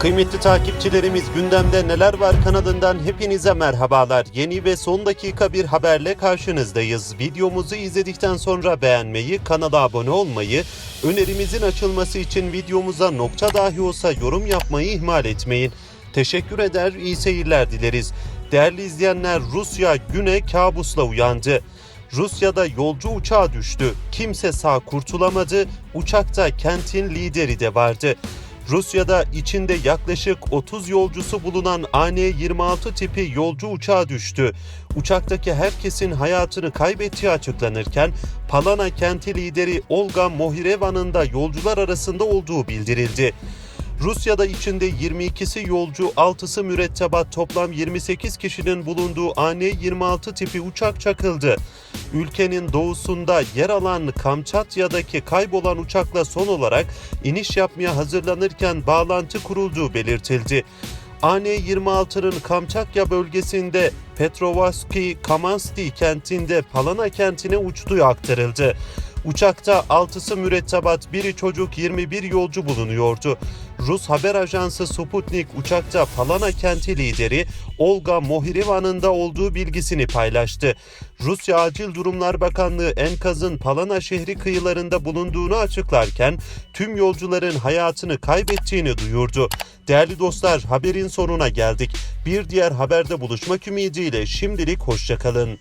Kıymetli takipçilerimiz gündemde neler var kanalından hepinize merhabalar. Yeni ve son dakika bir haberle karşınızdayız. Videomuzu izledikten sonra beğenmeyi, kanala abone olmayı, önerimizin açılması için videomuza nokta dahi olsa yorum yapmayı ihmal etmeyin. Teşekkür eder, iyi seyirler dileriz. Değerli izleyenler Rusya güne kabusla uyandı. Rusya'da yolcu uçağı düştü. Kimse sağ kurtulamadı. Uçakta kentin lideri de vardı. Rusya'da içinde yaklaşık 30 yolcusu bulunan AN-26 tipi yolcu uçağı düştü. Uçaktaki herkesin hayatını kaybettiği açıklanırken Palana kenti lideri Olga Mohireva'nın da yolcular arasında olduğu bildirildi. Rusya'da içinde 22'si yolcu, 6'sı mürettebat toplam 28 kişinin bulunduğu AN-26 tipi uçak çakıldı. Ülkenin doğusunda yer alan Kamçatya'daki kaybolan uçakla son olarak iniş yapmaya hazırlanırken bağlantı kurulduğu belirtildi. AN-26'nın Kamçatya bölgesinde Petrovaski Kamansti kentinde Palana kentine uçtuğu aktarıldı. Uçakta 6'sı mürettebat, biri çocuk, 21 yolcu bulunuyordu. Rus haber ajansı Sputnik uçakta Palana kenti lideri Olga Mohireva'nın da olduğu bilgisini paylaştı. Rusya Acil Durumlar Bakanlığı enkazın Palana şehri kıyılarında bulunduğunu açıklarken tüm yolcuların hayatını kaybettiğini duyurdu. Değerli dostlar haberin sonuna geldik. Bir diğer haberde buluşmak ümidiyle şimdilik hoşçakalın.